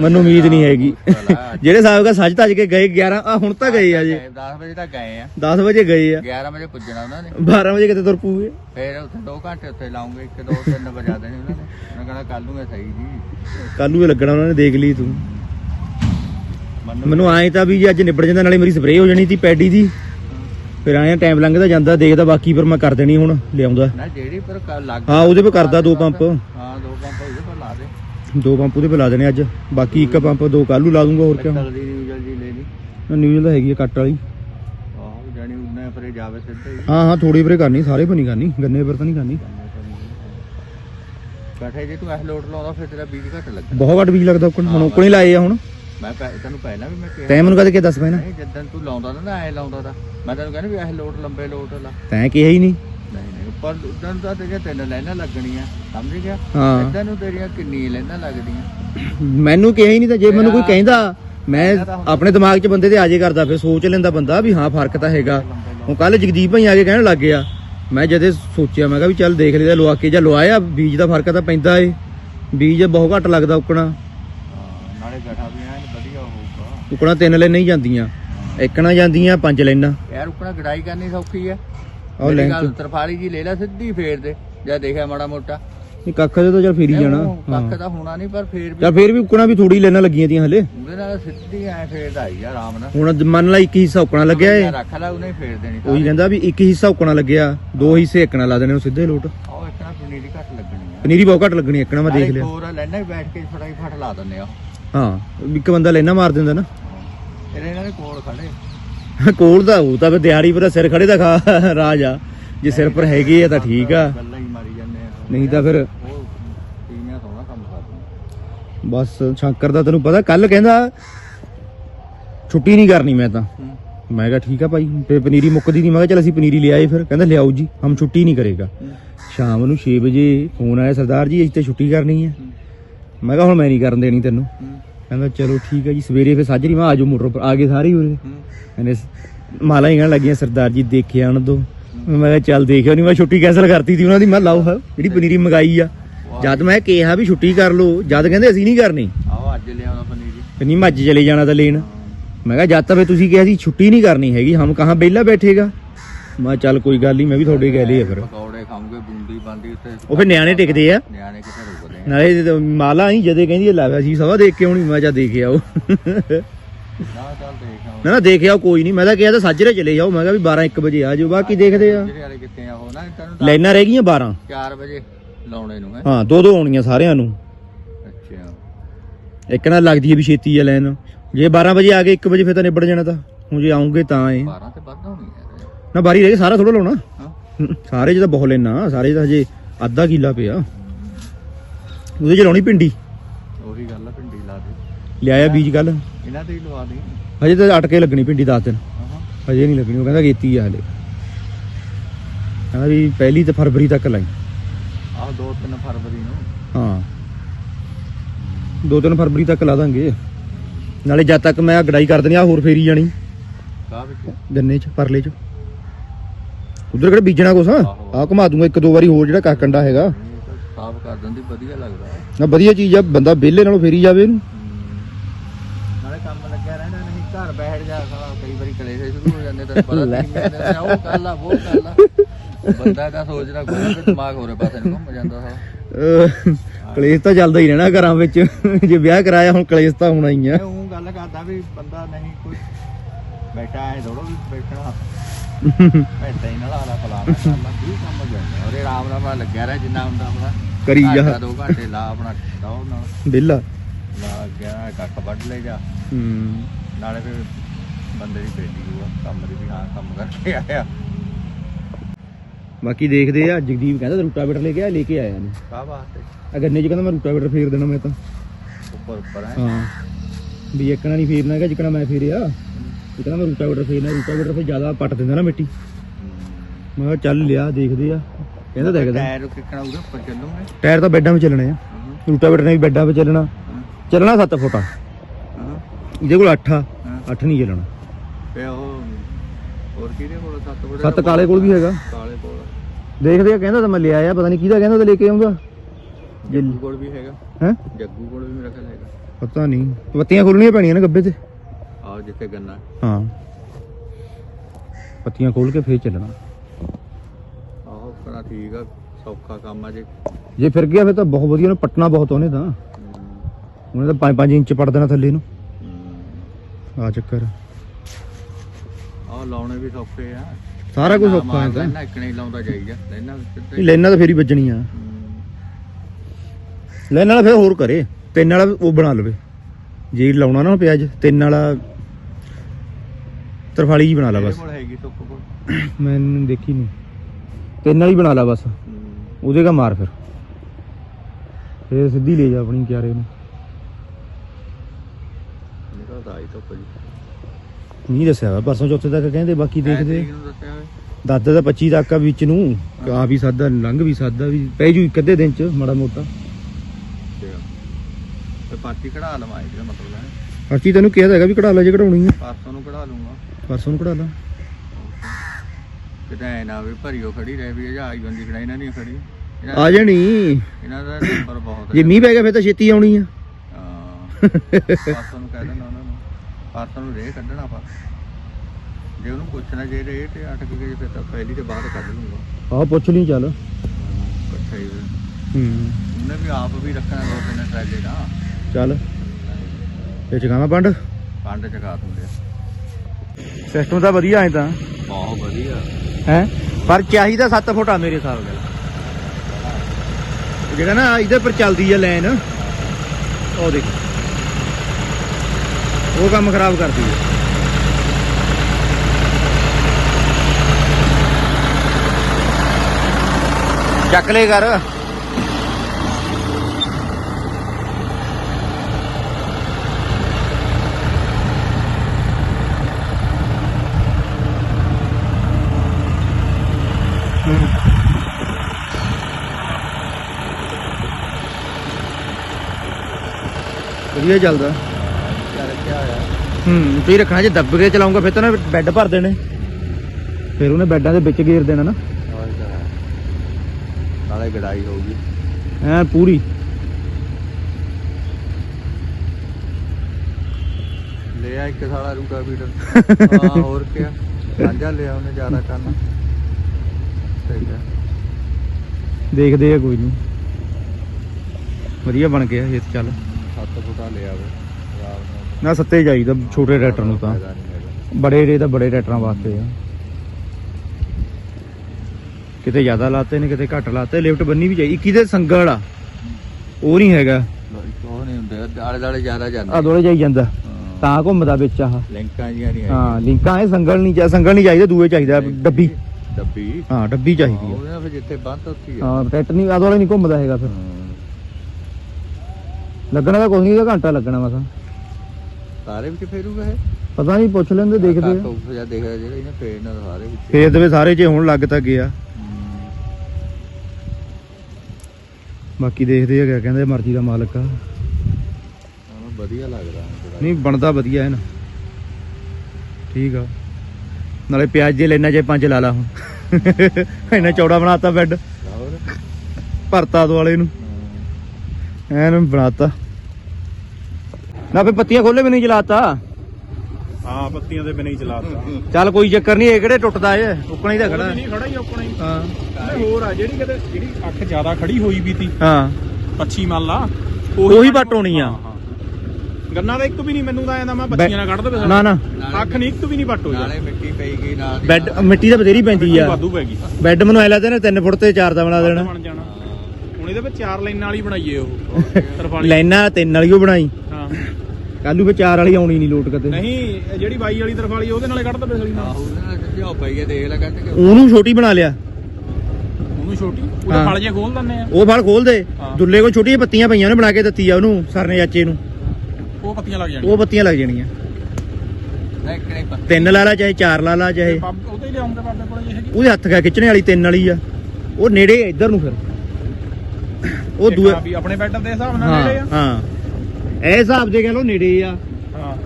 ਮੈਨੂੰ ਉਮੀਦ ਨਹੀਂ ਹੈਗੀ। [laughs] ਜਿਹੜੇ ਸਾਹਿਬ ਦਾ ਸੱਜ ਧੱਜ ਕੇ ਗਏ 11 ਆ ਹੁਣ ਤਾਂ ਗਏ ਆ ਜੇ। 10 ਵਜੇ ਤੱਕ ਗਏ ਆ। 10 ਵਜੇ ਗਏ ਆ। 11 ਵਜੇ ਪੁੱਜਣਾ ਉਹਨਾਂ ਨੇ। 12 ਵਜੇ ਕਿਤੇ ਤੁਰ ਪੂਗੇ ਫੇਰ ਉੱਥੇ 2 ਘੰਟੇ ਉੱਥੇ ਲਾਉਂਗੇ ਇੱਕ ਦੋ ਤਿੰਨ ਵਜਾ ਦੇਣੇ ਉਹਨਾਂ ਨੇ। ਉਹਨਾਂ ਕਹਿੰਦਾ ਕੱਲ ਨੂੰ ਸਹੀ ਜੀ। ਕੱਲ ਨੂੰ ਲੱਗਣਾ ਉਹਨਾਂ ਨੇ ਦੇਖ ਲਈ ਤੂੰ। ਮੈਨੂੰ ਆਏ ਤਾਂ ਵੀ ਜੇ ਅੱਜ ਨਿਬੜ ਜਾਂਦਾ ਨਾਲੇ ਮੇਰੀ ਸਪਰੇਅ ਹੋ ਜਾਣੀ ਸੀ ਪੈਡੀ ਦੀ। ਫਿਰ ਆਇਆ ਟਾਈਮ ਲੰਘਦਾ ਜਾਂਦਾ ਦੇਖਦਾ ਬਾਕੀ ਫਿਰ ਮੈਂ ਕਰ ਦੇਣੀ ਹੁਣ ਲਿਆਉਂਦਾ। ਨਾ ਜਿਹੜੀ ਪਰ ਕੱਲ ਲੱਗ ਹਾਂ ਉਹਦੇ 'ਤੇ ਕਰਦਾ ਦੋ ਪੰਪ। ਹਾਂ ਦੋ ਪੰਪ ਉਹਦੇ ਪਰ ਲਾ ਦੇ। ਦੋ ਪੰਪ ਉਹਦੇ 'ਤੇ ਲਾ ਦੇਣੇ ਅੱਜ। ਬਾਕੀ ਇੱਕ ਪੰਪ ਦੋ ਕੱਲ ਲਾ ਦੂੰਗਾ ਹੋਰ ਕਿਆ। ਨਿਊਜ਼ਲ ਤਾਂ ਹੈਗੀ ਆ ਕੱਟ ਵਾਲੀ। ਪਰੇ ਹੀ। ਹਾਂ ਥੋੜੀ ਬਰੇ ਕਰਨੀ ਸਾਰੇ ਪਰ ਨਹੀਂ ਕਰਨੀ ਗੰਨੇ ਪਰ ਤਾਂ ਨਹੀਂ ਕਰਨੀ। ਕਠੇ ਜੇ ਤੂੰ ਐਸ ਲੋਟ ਲਾਉਂਦਾ ਫਿਰ ਤੇਰਾ ਬੀਜ ਘੱਟ ਲੱਗਾ ਬਹੁਤ ਘੱਟ ਬੀਜ ਲੱਗਦਾ ਹੁਣ ਉੱਕਣ ਹੀ ਲਾਏ ਆ ਹੁਣ। ਮੈਂ ਪਹਿ- ਤੈਨੂੰ ਪਹਿਲਾਂ ਵੀ ਮੈਂ ਕਿਹਾ ਤੈਂ ਮੈਨੂੰ ਕਦੇ ਕਿ ਦੱਸ ਪੈਣਾ ਨਹੀਂ ਜਦੋਂ ਤੂੰ ਲਾਉਂਦਾ ਤਾ ਨਾ ਐ ਲਾਉਂਦਾ ਤਾਂ। ਮੈਂ ਤੈਨੂੰ ਕਹਿੰਦਾ ਵੀ ਐਸ ਲੋਟ ਲੰਬੇ ਲੋਟ ਲਾ। ਤੈਂ ਕਿਹਾ ਹੀ ਨਹੀਂ। ਨਹੀਂ ਨਹੀਂ ਉੱਪਰ ਉਦੋਂ ਤਾਂ ਤੇਰੀਆਂ ਤਿੰਨ ਲਾਈਨਾਂ ਲੱਗਣੀਆਂ ਸਮਝ ਗਿਆ? ਹਾਂ। ਇਦਾਂ ਨੂੰ ਤੇਰੀਆਂ ਕਿੰਨੀਆਂ ਲਾਈਨਾਂ ਲੱਗਦੀਆਂ? ਮੈਨੂੰ ਕਿਹਾ ਹੀ ਨਹੀਂ ਤਾਂ ਜੇ ਮੈਨੂੰ ਕੋਈ ਕਹਿੰਦਾ ਮੈਂ ਆਪਣੇ ਦਿਮਾਗ 'ਚ ਬੰਦੇ ਤੇ ਆਜੇ ਕਰਦਾ ਫਿਰ ਸੋਚ ਲੈਂਦਾ ਬੰਦਾ ਵੀ ਹਾਂ ਫ਼ਰਕ ਤਾਂ ਹੈਗਾ। ਹੁਣ ਕੱਲ ਜਗਦੀਪ ਭਾਈ ਆ ਕੇ ਕਹਿਣ ਲੱਗ ਗਿਆ ਮੈਂ ਜਦੇ ਸੋਚਿਆ ਮੈਂ ਕਿਹਾ ਵੀ ਚੱਲ ਦੇਖ ਲਈਦਾ ਲਵਾ ਕੇ ਜਾਂ ਲਵਾਇਆ ਬੀਜ ਦਾ ਫ਼ਰਕ ਤਾਂ ਪੈਂਦਾ ਏ। ਬੀਜ ਬਹੁਤ ਘੱਟ ਲੱਗਦਾ ਉਕਣਾ। ਹਾਂ, ਨਾਲੇ ਗਠਾ ਵੀ ਉਕਣਾ ਤਿੰਨ ਲੈ ਨਹੀਂ ਜਾਂਦੀਆਂ। ਇੱਕਣਾ ਜਾਂਦੀਆਂ ਪੰਜ ਲੈਣਾ। ਯਾਰ ਉੱਪਰ ਗੜਾਈ ਕਰਨੀ ਸੌਖੀ ਆ। ਉਹ ਲੈਂਥ ਗੱਲ ਤਰਫਾਲੀ ਜੀ ਲੈ ਲੈ ਸਿੱਧੀ ਫੇਰ ਦੇ ਜਾਂ ਦੇਖਿਆ ਮਾੜਾ ਮੋਟਾ। ਇਹ ਕੱਖ ਦੇ ਤਾਂ ਚੱਲ ਫੇਰੀ ਜਾਣਾ। ਕੱਖ ਤਾਂ ਹੋਣਾ ਨਹੀਂ ਪਰ ਫੇਰ ਵੀ ਚੱਲ ਫੇਰ ਵੀ ਉਕਣਾ ਵੀ ਥੋੜੀ ਲੈਣਾ ਲੱਗੀਆਂ ਤੀਆਂ ਹਲੇ। ਉਹਦੇ ਨਾਲ ਸਿੱਧੀ ਐ ਫੇਰਦਾ ਆਈ ਆ ਆਰਾਮ ਨਾਲ। ਹੁਣ ਮੰਨ ਲਾ ਇੱਕ ਹਿੱਸਾ ਉਕਣਾ ਲੱਗਿਆ ਏ। ਰੱਖ ਲੈ ਉਹਨੇ ਫੇਰ ਦੇਣੀ ਉਹੀ ਕਹਿੰਦਾ ਵੀ ਇੱਕ ਹਿੱਸਾ ਉਕਣਾ ਲੱਗਿਆ। ਦੋ ਹਿੱਸੇ ਇੱਕਣਾ ਲਾ ਦੇਣੇ ਉਹ ਸਿੱਧੇ ਲੋਟ। ਉਹ ਇੱਕ ਨਾ ਪਨੀਰੀ ਘੱਟ ਲੱਗਣੀ ਪਨੀਰੀ ਬਹੁਤ ਘੱਟ ਲੱਗਣੀ ਇੱਕਣਾ ਮੈਂ ਦੇਖ ਲਿਆ। ਹੋਰ ਲੈਣਾ ਬੈਠ ਕੇ ਫਟਾਈ ਫਟ ਲਾ ਦਿੰਦੇ ਆ। ਹਾਂ ਇੱਕ ਬੰਦਾ ਲੈਣਾ ਮਾਰ ਦਿੰਦਾ ਨਾ। ਇਹਦੇ ਇਹਨਾਂ ਦੇ ਕੋਲ ਖੜੇ। ਕੋਲ ਦਾ ਉਹ ਤਾਂ ਫਿਰ ਦਿਹਾੜੀ ਪਰ ਸਿਰ ਖੜੇ ਦਾ ਖਾ ਰਾਜ। ਆ ਜੇ ਸਿਰ ਪਰ ਹੈਗੇ ਆ ਤਾਂ ਠੀਕ ਆ। ਗੱਲਾਂ ਹੀ ਮਾਰੀ ਜਾਂਦੇ ਆ। ਨਹੀਂ ਤਾਂ ਫਿਰ ਉਹ ਬਸ ਸ਼ੰਕਰ ਦਾ ਤੈਨੂੰ ਪਤਾ ਕੱਲ ਕਹਿੰਦਾ ਛੁੱਟੀ ਨਹੀਂ ਕਰਨੀ ਮੈਂ ਤਾਂ। ਮੈਂ ਕਿਹਾ ਠੀਕ ਆ ਭਾਈ ਤੇ ਪਨੀਰੀ ਮੁੱਕਦੀ ਨਹੀਂ। ਮੈਂ ਕਿਹਾ ਚਲ ਅਸੀਂ ਪਨੀਰੀ ਲਿਆਏ ਫਿਰ। ਕਹਿੰਦਾ ਲਿਆਓ ਜੀ ਹਮ ਛੁੱਟੀ ਨਹੀਂ ਕਰੇਗਾ। ਸ਼ਾਮ ਨੂੰ 6 ਵਜੇ ਫੋਨ ਆਇਆ ਸਰਦਾਰ ਜੀ ਅੱਜ ਤੇ ਛੁੱਟੀ ਕਰਨੀ ਹੂੰ, ਮੈਂ ਕਿਹਾ ਹੁਣ ਮੈਂ ਨਹੀਂ ਕਰਨ ਦੇਣੀ ਤੈਨੂੰ। ਕਹਿੰਦਾ ਚਲੋ ਠੀਕ ਹੈ ਜੀ ਸਵੇਰੇ ਫਿਰ ਸਾਜਰੀ ਮੈਂ ਆਜੋ ਮੋਟਰ ਪਰ ਆ ਗਏ ਸਾਰੇ ਉਰੇ। ਕਹਿੰਦੇ ਮਾਲਾ ਹੀ ਕਹਿਣ ਲੱਗੀਆਂ ਸਰਦਾਰ ਜੀ ਦੇਖੇ ਆਣ ਦੋ। ਮੈਂ ਕਿਹਾ ਚੱਲ ਦੇਖਿਓ ਨਹੀਂ ਮੈਂ ਛੁੱਟੀ ਕੈਨਸਲ ਕਰਤੀ ਸੀ ਉਹਨਾਂ ਦੀ ਮੈਂ ਲਾਓ ਹਾਂ ਜਿਹੜੀ ਪਨੀਰੀ ਮੰਗਾਈ ਆ। ਜਦ ਮੈਂ ਕਿਹਾ ਵੀ ਛੁੱਟੀ ਕਰ ਲਓ ਜਦ ਕਹਿੰਦੇ ਅਸੀਂ ਨਹੀਂ ਕਰਨੀ। ਆਓ ਅੱਜ ਲਿਆਉਣਾ ਪਨੀਰੀ। ਤੇ ਨਹੀਂ ਮੱਝ ਚਲੇ ਜਾਣਾ ਤਾਂ ਲੈਣ। ਮੈਂ ਕਿਹਾ ਜਦ ਤਾਂ ਫੇ ਤੁਸੀਂ ਕਿਹਾ ਸੀ ਛੁੱਟੀ ਨਹੀਂ ਕਰਨੀ ਹੈਗੀ ਹਮ ਕਹਾਂ ਵਿਹਲਾ ਬੈਠੇਗਾ। ਮੈਂ ਚੱਲ ਕੋਈ ਗੱਲ ਨਹੀਂ ਮੈਂ ਵੀ ਤੁਹਾਡੇ ਕਹਿ ਲਈ ਆ ਫਿਰ। ਪਕੌੜੇ ਖਾਉਂਗੇ ਬੂੰਦੀ ਬਾਂਦੀ ਉੱਤੇ ਉਹ ਫਿਰ ਨਿਆਣੇ ਟਿਕਦੇ ਆ। ਨਿਆਣੇ ਆ ਨਾਲੇ ਮਾਲਾ ਹੀ ਜਦੇ ਕਹਿੰਦੀ ਲਾਵਾ ਸੀ ਸਵਾ ਦੇਖ ਕੇ ਆਉਣੀ ਮੈਂ ਜਾ ਦੇਖ ਆਓ ਨਾ ਚੱਲ ਦੇਖ ਆਓ ਨਾ ਨਾ ਦੇਖ ਆਓ ਕੋਈ ਨਹੀਂ ਮੈਂ ਤਾਂ ਕਿਹਾ ਤਾਂ ਸਾਜਰੇ ਚਲੇ ਜਾਓ ਮੈਂ ਕਿਹਾ ਵੀ 12 1 ਵਜੇ ਆ ਜਾਓ ਬਾਕੀ ਦੇਖਦੇ ਆ। ਜਿਹੜੇ ਵਾਲੇ ਕਿੱਥੇ ਆ ਉਹ ਨਾ ਤੈਨੂੰ ਤਾਂ ਲਾਈਨਾਂ ਰਹਿ ਗਈਆਂ 12 4 ਵਜੇ ਲਾਉਣੇ ਨੂੰ ਹੈ? ਹਾਂ ਦੋ ਦੋ ਆਉਣੀਆਂ ਸਾਰਿਆਂ ਨੂੰ। ਅੱਛਾ। ਇੱਕ ਨਾਲ ਲੱਗਦੀ ਹੈ ਵੀ ਛੇਤੀ ਆ ਲੈਣ ਜੇ 12 ਵਜੇ ਆ ਗਏ 1 ਵਜੇ ਫਿਰ ਤਾਂ ਨਿਬੜ ਜਾਣਾ ਤਾਂ। ਹੁਣ ਜੇ ਆਉਂਗੇ ਤਾਂ ਏ। 12 ਤੇ ਵੱਧ ਹੋਣੀ ਹੈ ਨਾ ਬਾਰੀ ਰਹਿ ਗਈ ਸਾਰਾ ਥੋੜਾ ਲਾਉਣਾ। ਸਾਰੇ ਜਿਹਦਾ ਬਹੁਤ ਲੈਣਾ ਸਾਰੇ ਜਿਹਦਾ ਹਜੇ ਅੱਧਾ ਕਿੱਲਾ ਪਿਆ। ਉਹਦੇ ਚ ਲਾਉਣੀ ਪਿੰਡੀ ਉਹੀ ਗੱਲ ਆ ਪਿੰਡੀ ਲਾ ਦੇ। ਲਿਆਇਆ ਬੀਜ ਕੱਲ ਇਹਨਾਂ ਤੇ ਹੀ ਲਵਾ ਦੇ। ਹਜੇ ਤਾਂ ਅਟਕੇ ਲੱਗਣੀ ਪਿੰਡੀ 10 ਦਿਨ। ਹਾਂ। ਹਜੇ ਨਹੀਂ ਲੱਗਣੀ ਉਹ ਕਹਿੰਦਾ ਕੀਤੀ ਆ ਹਲੇ। ਕਹਿੰਦਾ ਵੀ ਪਹਿਲੀ ਤੇ ਫਰਵਰੀ ਤੱਕ ਲਾਈ। ਆਹ 2-3 ਫਰਵਰੀ ਨੂੰ। ਹਾਂ। 2-3 ਫਰਵਰੀ ਤੱਕ ਲਾ ਦਾਂਗੇ। ਨਾਲੇ ਜਦ ਤੱਕ ਮੈਂ ਗੜਾਈ ਕਰ ਦੇਣੀ ਆ ਹੋਰ ਫੇਰੀ ਜਾਣੀ। ਕਾ ਵਿੱਚ ਗੰਨੇ ਚ ਪਰਲੇ ਚ। ਉਧਰ ਕਿਹੜਾ ਬੀਜਣਾ ਕੁਛ। ਆ ਘੁਮਾ ਦੂੰਗਾ ਇੱਕ ਦੋ ਵਾਰੀ ਹੋਰ ਜਿਹੜਾ ਕਾਕੰਡਾ ਹੈਗਾ। ਸਾਫ਼ ਕਰ ਦਿੰਦੀ ਵਧੀਆ ਲੱਗਦਾ। ਨਾ ਵਧੀਆ ਚੀਜ਼ ਆ ਬੰਦਾ ਵਿਹਲੇ ਨਾਲੋਂ ਫੇਰੀ ਜਾਵੇ ਇਹਨੂੰ। ਨਾਲੇ ਕੰਮ ਲੱਗਿਆ ਰਹਿੰਦਾ ਨਹੀਂ ਘਰ ਬੈਠ ਜਾ ਸਾਲਾ ਕਈ ਵਾਰੀ ਕਲੇਸ਼ ਸ਼ੁਰੂ ਹੋ ਜਾਂਦੇ ਤੈਨੂੰ ਪਤਾ ਨਹੀਂ ਮੈਂ ਉਹ ਕਰ ਲਾ ਉਹ ਕਰ ਲਾ। ਬੰਦਾ ਤਾਂ ਸੋਚਦਾ ਕੋਈ ਤੇ ਦਿਮਾਗ ਹੋਰੇ ਪਾਸੇ ਨੂੰ ਘੁੰਮ ਜਾਂਦਾ ਸਾਲਾ। ਅਹ ਕਲੇਸ਼ ਤਾਂ ਚੱਲਦਾ ਹੀ ਰਹਿਣਾ ਘਰਾਂ ਵਿੱਚ। ਜੇ ਵਿਆਹ ਕਰਾਇਆ ਹੁਣ ਕਲੇਸ਼ ਤਾਂ ਹੋਣਾ ਹੀ ਆ। ਮੈਂ ਉਹ ਗੱਲ ਕਰਦਾ ਵੀ ਬੰਦਾ ਨਹੀਂ ਕੋਈ ਬੈਠਾ ਐ ਥੋੜੋ ਵੀ ਬੈਠਣਾ। ਬੈਠਾ ਹੀ ਨਾਲ ਆਲਾ ਫਲਾਣਾ ਕਰਨਾ ਕੀ ਕੰਮ ਜਾਂਦਾ ਔਰੇ ਆਰਾਮ ਨਾਲ ਆਪਣਾ ਲੱਗਿਆ ਰਹਿ ਜਿੰਨਾ ਹੁੰਦਾ ਆਪਣਾ ਕਰੀ ਜਾ। ਘੰਟਾ ਦੋ ਘੰਟੇ ਲਾ ਆਪਣਾ ਦੋ ਨਾਲ ਵਿਹਲਾ ਲਾ ਗਿਆ ਕੱਖ ਵੱਢ ਲੈ ਜਾ ਹੂੰ। ਨਾਲੇ ਫਿਰ ਬੰਦੇ ਦੀ ਬੇਟੀ ਹੋਆ ਕੰਮ ਦੀ ਵੀ ਹਾਂ ਕੰਮ ਕਰਕੇ ਆਇਆ ਬਾਕੀ ਦੇਖਦੇ ਆ ਜਗਦੀਪ ਕਹਿੰਦਾ ਰੂਟਾਵੇਟਰ ਲੈ ਕੇ ਆ ਲੈ ਕੇ ਆਇਆ ਨੇ ਕਾ ਵਾਸਤੇ? ਆ ਗੰਨੇ ਚ ਕਹਿੰਦਾ ਮੈਂ ਰੂਟਾਵੇਟਰ ਫੇਰ ਦੇਣਾ ਮੈਂ ਤਾਂ। ਉੱਪਰ ਉੱਪਰ ਹੈ? ਹਾਂ। ਵੀ ਇੱਕਣਾ ਨਹੀਂ ਫੇਰਨਾ ਹੈਗਾ ਜਿੱਕਣਾ ਮੈਂ ਫੇਰਿਆ। ਇਹ ਕਹਿੰਦਾ ਮੈਂ ਰੂਟਾਵੇਟਰ ਫੇਰਨਾ ਰੂਟਾਵੇਟਰ ਫੇਰ ਜ਼ਿਆਦਾ ਪੱਟ ਦਿੰਦਾ ਨਾ ਮਿੱਟੀ। ਮੈਂ ਕਿਹਾ ਚੱਲ ਲਿਆ ਦੇਖਦੇ ਆ। ਕਹਿੰਦਾ ਦੇਖਦਾ ਟਾਇਰ ਕਿੱਕਣਾ ਉਹਦੇ ਉੱਪਰ ਚੱਲੂਗੇ। ਟਾਇਰ ਤਾਂ ਬੈੱਡਾਂ 'ਚ ਚੱਲਣੇ ਆ। ਰੂਟਾਵੇਟਰ ਨੇ ਵੀ ਬੈੱਡਾਂ 'ਤੇ ਚੱਲਣਾ। ਚੱਲਣਾ 7 ਫੁੱਟ। ਇਹਦੇ ਕੋਲ 8 ਆ। ਹਾਂ। 8 ਨਹੀਂ ਚੱਲਣਾ। ਤੇ ਉਹ ਹੋਰ ਕਿਹਦੇ ਕੋਲ ਸੱਤ ਬੜੇ ਸੱਤ ਕਾਲੇ ਕੋਲ ਵੀ ਹੈਗਾ। ਕਾਲੇ ਕੋਲ। ਦੇਖਦੇ ਆ ਕਹਿੰਦਾ ਤਾਂ ਮੈਂ ਲਿਆ ਆ ਪਤਾ ਨਹੀਂ ਕਿਹਦਾ ਕਹਿੰਦਾ ਤਾਂ ਲੈ ਕੇ ਆਉਂਗਾ ਜੱਗੂ ਕੋਲ ਵੀ ਹੈਗਾ। ਹੈ? ਜੱਗੂ ਕੋਲ ਵੀ ਮੇਰਾ ਖਿਆਲ ਹੈਗਾ। ਪਤਾ ਨਹੀਂ। ਪੱਤੀਆਂ ਖੋਲਣੀਆਂ ਪੈਣੀਆਂ ਨੇ ਗੱਬੇ ਤੇ। ਜਿੱਥੇ ਗੰਨਾ ਹਾਂ। ਪੱਤੀਆਂ ਖੋਲ ਕੇ ਫੇਰ ਚੱਲਣਾ। ਆਹੋ ਕਰਾ ਠੀਕ ਆ ਸੌਖਾ ਕੰਮ ਆ ਜੇ। ਜੇ ਫਿਰ ਗਿਆ ਫਿਰ ਤਾਂ ਬਹੁਤ ਵਧੀਆ ਉਹਨੇ ਪਟਣਾ ਬਹੁਤ ਉਹਨੇ ਤਾਂ। ਉਹਨੇ ਤਾਂ 5-5 ਇੰਚ ਪੜ ਦੇਣਾ ਥੱਲੇ ਨੂੰ। ਆ ਚੱਕਰ। ਆਹ ਲਾਉਣੇ ਵੀ ਸੌਖੇ ਆ। ਸਾਰਾ ਕੁਝ ਔਖਾ ਹੈ ਤਾਂ। ਲੈਣਾ ਇੱਕ ਨਹੀਂ ਲਾਉਂਦਾ ਜਾਈਦਾ। ਲੈਣਾ ਲੈਣਾ ਤਾਂ ਫੇਰ ਹੀ ਵੱਜਣੀ ਆ। ਲੈਣ ਵਾਲਾ ਫਿਰ ਹੋਰ ਕਰੇ। ਤਿੰਨ ਵਾਲਾ ਉਹ ਬਣਾ ਲਵੇ। ਜੇ ਲਾਉਣਾ ਨਾ ਪਿਆਜ ਤਿੰਨ ਵਾਲਾ ਤਰਫਾਲੀ ਜੀ ਬਣਾ ਲਾ ਬਸ। ਕੋਲ ਹੈਗੀ ਸੁੱਕ ਕੋਲ। [clears throat] ਮੈਨੂੰ ਦੇਖੀ ਨਹੀਂ ਤਿੰਨ ਵਾਲੀ ਬਣਾ ਲਾ ਬਸ। ਉਹਦੇ ਕਾ ਮਾਰ ਫਿਰ। ਫੇਰ ਸਿੱਧੀ ਲੈ ਜਾ ਆਪਣੀ ਕਿਆਰੇ ਨੂੰ। ਆਈ ਜੀ। ਨਹੀਂ ਦੱਸਿਆ ਵਾ ਪਰਸੋਂ ਚੌਥੇ ਤੱਕ ਕਹਿੰਦੇ ਬਾਕੀ ਦੇਖਦੇ। ਤਰੀਕ ਨੂੰ ਦੱਸਿਆ ਹੋਇਆ। ਦਾਦਾ ਦਾ 25 ਤੱਕ ਆ ਵਿੱਚ ਨੂੰ ਆ ਵੀ ਸਾਦਾ ਲੰਘ ਵੀ ਸਾਦਾ ਵੀ ਪੈ ਜੂ ਇੱਕ ਅੱਧੇ ਦਿਨ ਚ ਮਾੜਾ ਮੋਟਾ। ਤੇ ਤੇ ਪਾਰਟੀ ਕਢਾ ਲਵਾਂ ਇਹਦਾ ਮਤਲਬ ਹੈ। ਹਰਚੀ ਤੈਨੂੰ ਕਿਹਾ ਤਾਂ ਹੈਗਾ ਵੀ ਕਢਾ ਲੈ ਜੇ ਕਢਾਉਣੀ ਆ। ਪਰਸੋਂ ਨੂੰ ਕਢਾ ਲੂੰਗਾ। ਪਰਸੋਂ ਨੂੰ ਕਢਾ ਲਾ। ਕਿਤੇ ਐ ਨਾ ਵੀ ਭਰੀਓ ਖੜੀ ਰਹੇ ਵੀ ਜਹਾਜ਼ ਬੰਦੀ ਖੜਾ ਇਹਨਾਂ ਨਹੀਂ ਖੜੀ। ਇਹਨਾਂ- ਆ ਜਾਣੀ। ਇਹਨਾਂ ਦਾ ਨੰਬਰ ਬਹੁਤ ਜੇ ਮੀਂਹ ਪੈ ਗਿਆ ਫਿਰ ਤਾਂ ਛੇਤੀ ਆਉਣੀ ਆ। ਹਾਂ ਪਰਸੋਂ ਨੂੰ ਕਹਿ ਦੇਣਾ ਉਹਨਾਂ ਨੂੰ। ਪਰਸੋਂ ਨੂੰ ਰੇ ਕੱਢਣਾ ਪਰ ਜੇ ਉਹਨੂੰ ਪੁੱਛਣਾ ਜੇ ਰੇ ਤੇ ਅਟਕ ਗਏ ਫਿਰ ਤਾਂ ਪਹਿਲੀ ਤੇ ਬਾਅਦ ਕੱਢ ਲੂੰਗਾ ਆਹ ਪੁੱਛ ਲਈ ਚੱਲ। ਇਕੱਠਾ ਹੀ। ਹੂੰ। ਉਹਨੇ ਵੀ ਆਪ ਵੀ ਰੱਖਣਾ ਦੋ ਤਿੰਨ ਟਰੈਲੇ ਦਾ। ਚੱਲ। ਇਹ ਚਗਾਵਾਂ ਪੰਡ? ਪੰਡ ਚਕਾ ਦਿੰਦੇ ਸਿਸਟਮ ਤਾਂ ਵਧੀਆ ਐ ਤਾਂ। ਬਹੁਤ ਵਧੀਆ। ਹੈ? ਪਰ ਚਾਹੀਦਾ 7 ਫੁੱਟ ਆ ਮੇਰੇ ਹਿਸਾਬ ਨਾਲ। ਜਿਹੜਾ ਨਾ ਇਹਦੇ ਪਰ ਚੱਲਦੀ ਆ ਲਾਈਨ ਉਹ ਦੇਖ। ਉਹ ਕੰਮ ਖਰਾਬ ਕਰਦੀ ਹੈ ਚੱਕ ਲੈ ਕਰ ਵਧੀਆ ਚੱਲਦਾ। ਰੱਖਿਆ ਹੋਇਆ ਹੂੰ ਤੁਸੀਂ ਰੱਖਣਾ ਜੇ ਦੱਬ ਕੇ ਚਲਾਉਂਗਾ ਫਿਰ ਤਾਂ ਨਾ ਬੈੱਡ ਭਰ ਦੇਣੇ। ਫਿਰ ਉਹਨੇ ਬੈੱਡਾਂ ਦੇ ਵਿੱਚ ਗੇਰ ਦੇਣਾ ਨਾ। ਨਾਲੇ ਗੜਾਈ ਹੋਊਗੀ। ਐ ਪੂਰੀ। ਲੈ ਆ ਇੱਕ ਸਾਲਾ ਰੂਟਾ ਵੀਡਰ [laughs] ਹਾਂ ਹੋਰ ਕਿਆ ਸਾਂਝਾ ਲਿਆ ਉਹਨੇ ਜ਼ਿਆਦਾ ਕਰਨਾ। ਦੇਖਦੇ ਆ ਕੋਈ ਨਹੀਂ ਵਧੀਆ ਬਣ ਗਿਆ ਇਹ ਚੱਲ। 7 ਫੁੱਟਾ ਲਿਆ ਵੇ ਆਰਾਮ ਨਾਲ ਨਾ ਸੱਤੇ ਚਾਹੀਦਾ ਛੋਟੇ ਟਰੈਕਟਰ ਨੂੰ ਤਾਂ। ਫਾਇਦਾ ਨਹੀਂ ਹੈਗਾ। ਬੜੇ ਰੇ ਤਾਂ ਬੜੇ ਟਰੈਕਟਰਾਂ ਵਾਸਤੇ ਆ। ਕਿਤੇ ਜ਼ਿਆਦਾ ਲਾਤੇ ਨੇ ਕਿਤੇ ਘੱਟ ਲਾਤੇ ਲਿਫਟ ਬੰਨੀ ਵੀ ਚਾਹੀਦੀ। 21 ਦੇ ਸੰਗਲ ਆ ਉਹ ਨਹੀਂ ਹੈਗਾ। ਲੋ ਇੱਕ ਉਹ ਨਹੀਂ ਹੁੰਦੇ। ਆਲੇ ਦਾਲੇ ਜ਼ਿਆਦਾ ਆ ਜਾਂਦੇ ਦੋਲੇ ਜਾਈ ਜਾਂਦਾ। ਹਾਂ। ਤਾਂ ਘੁੰਮਦਾ ਵਿੱਚ ਆਹ। ਲਿੰਕਾਂ ਜੀਆਂ ਨਹੀਂ ਹਾਂ ਲਿੰਕਾਂ ਇਹ ਸੰਗਲ ਨਹੀਂ ਚਾ ਸੰਗਲ ਨਹੀਂ ਚਾਹੀਦਾ ਦੂਏ ਚਾਹੀਦਾ ਡੱਬੀ। ਡੱਬੀ। ਹਾਂ ਡੱਬੀ ਚਾਹੀਦੀ ਆ। ਨਾਲ ਫਿਰ ਜਿੱਥੇ ਬੰਦ ਉੱਥੇ ਹੀ ਆ। ਹਾਂ ਟਰੈਕਟਰ ਨਹੀਂ ਆ ਦੋਲੇ ਨਹੀਂ ਘੁੰਮਦਾ ਹੈਗਾ ਫਿਰ। ਹਾਂ। ਲੱਗਣਾ ਤਾਂ ਕੁਝ ਨਹੀਂ ਇਹਦਾ ਘੰਟਾ ਲੱਗਣਾ ਮਸਾਂ ਸਾਰੇ ਵਿੱਚ ਫੇਰੂਗਾ ਇਹ? ਪਤਾ ਨਹੀਂ ਪੁੱਛ ਲੈਂਦੇ ਦੇਖਦੇ ਆ। ਕਾਕਾ ਜਾਂ ਦੇਖਦਾ ਜਿਹੜਾ ਇਹਨੇ ਫੇਰਨਾ ਸਾਰੇ ਵਿੱਚ। ਫੇਰ ਦੇਵੇ ਸਾਰੇ ਜੇ ਹੁਣ ਲੱਗ ਤਾਂ ਗਿਆ। ਬਾਕੀ ਦੇਖਦੇ ਆ ਕਿਆ ਕਹਿੰਦੇ ਮਰਜ਼ੀ ਦਾ ਮਾਲਕ ਆ। ਵਧੀਆ ਲੱਗਦਾ ਨਹੀਂ ਬਣਦਾ ਵਧੀਆ ਹੈ ਨਾ ਠੀਕ ਆ। ਨਾਲੇ ਪਿਆਜ਼ ਜੇ ਲੈਣਾ ਜੇ ਪੰਜ ਲਾ ਲਾ ਹੁਣ। ਇੰਨਾ ਚੌੜਾ ਬਣਾਤਾ ਬੈੱਡ। ਹੋਰ? ਭਰਤਾ ਦੁਆਲੇ ਨੂੰ। ਐਨ ਬਣਾਤਾ। ਨਾ ਫੇ ਪੱਤੀਆਂ ਖੋਲੇ ਵੀ ਨਹੀਂ ਚਲਾਤਾ ਹਾਂ ਪੱਤੀਆਂ ਦੇ ਬਿਨਾਂ ਹੀ ਚਲਾਤਾ ਚੱਲ ਕੋਈ ਚੱਕਰ ਨਹੀਂ ਇਹ ਕਿਹੜੇ ਟੁੱਟਦਾ ਏ ਉੱਕਣਾ ਹੀ ਤਾਂ ਖੜਾ। ਨਹੀਂ ਖੜਾ ਹੀ ਆਪਣਾ ਹੀ। ਹਾਂ। ਨਹੀਂ, ਹੋਰ ਆ ਜਿਹੜੀ ਕਿਤੇ ਜਿਹੜੀ ਅੱਖ ਜ਼ਿਆਦਾ ਖੜੀ ਹੋਈ ਵੀ ਤੀ ਹਾਂ। ਪੱਛੀ ਮੰਨ ਲਾ ਉਹੀ ਵੱਟ ਹੋਣੀ ਆ। ਗੰਨਾ ਦਾ ਇੱਕ ਵੀ ਨਹੀਂ ਮੈਨੂੰ ਤਾਂ ਆਂਦਾ ਮੈਂ ਬੱਚੀਆਂ ਨਾਲ ਕੱਢ ਦਵੇ ਨਾ ਨਾ। ਅੱਖ ਨਹੀਂ ਇੱਕ ਵੀ ਨਹੀਂ ਵੱਟ ਹੋਈ ਨਾਲੇ ਮਿੱਟੀ ਪਈ ਗਈ ਨਾਲ ਦੀ ਬੈੱਡ। ਮਿੱਟੀ ਤਾਂ ਬਥੇਰੀ ਪੈਂਦੀ ਆ। ਵਾਧੂ ਪੈ ਗਈ। ਬੈੱਡ ਮੈਨੂੰ ਐ ਲੱਗਦਾ ਨੇ 3 ਫੁੱਟ ਤੇ 4 ਦਾ ਬਣਾ ਦੇਣਾ। ਬਣ ਜਾਣਾ। ਹੁਣ ਇਹਦੇ ਵਿੱਚ ਚਾਰ ਲਾਈਨਾਂ ਵਾਲੀ ਬਣਾਈਏ ਉਹ। ਤਰਪਾਲੀ। ਲਾਈਨਾਂ ਤਿੰਨ ਵਾਲੀ ਉਹ ਬਣਾਈ। ਹਾਂ। ਕੱਲੂ ਫੇ 4 ਵਾਲੀ ਆਉਣੀ ਨਹੀਂ ਲੋਟ ਕਦੇ। ਨਹੀਂ ਇਹ ਜਿਹੜੀ ਬਾਈ ਵਾਲੀ ਤਰਪਾਲੀ ਉਹਦੇ ਨਾਲੇ ਕੱਢ ਦਵੇ ਸਲੀ ਨਾਲ ਆਹੋ ਕਿੱਥੇ ਪਈ ਦੇਖ ਲੈ ਕੱਢ ਕੇ। ਉਹਨੂੰ ਛੋਟੀ ਬਣਾ ਲਿਆ। ਉਹਨੂੰ ਛੋਟੀ? ਉਹਦੇ। ਫਲ ਜੇ ਖੋਲ ਦਿੰਨੇ ਆ। ਉਹ ਫਲ ਖੋਲ ਦੇ। ਦੁੱਲੇ ਕੋਲ ਛੋਟੀਆਂ ਪੱਤੀਆਂ ਪਈਆਂ ਉਹਨੇ ਬਣਾ ਕੇ ਦਿੱਤੀ ਆ ਉਹਨੂੰ ਸਰਨੇ ਚਾਚੇ ਨੂੰ। ਉਹ ਪੱਤੀਆਂ ਲੱਗ ਜਾਣੀਆਂ। ਉਹ ਪੱਤੀਆਂ ਲੱਗ ਜਾਣੀਆਂ। ਤਿੰਨ ਲਾ ਲਾ ਚਾਹੇ ਚਾਰ ਲਾ ਲਾ ਚਾਹੇ ਉਹਦੇ ਲਿਆਉਂਗੇ ਬਾਬੇ ਕੋਲ ਇਹ ਹੈਗੀ। ਉਹਦੇ ਹੱਥ ਕਾ ਖਿੱਚਣੇ ਵਾਲੀ ਤਿੰਨ ਵਾਲੀ ਆ। ਉਹ ਨੇੜੇ ਇੱਧਰ ਨੂੰ ਫਿਰ। ਉਹ ਦੂਏ ਆ ਵੀ ਆਪਣੇ ਬੈੱਡ ਦੇ ਹਿਸਾਬ ਨਾਲ ਨੇੜੇ ਆ। ਹਾਂ। ਇਹ ਹਿਸਾਬ ਦੇ ਕਹ ਲੋ ਨੇੜੇ ਆ। ਹਾਂ।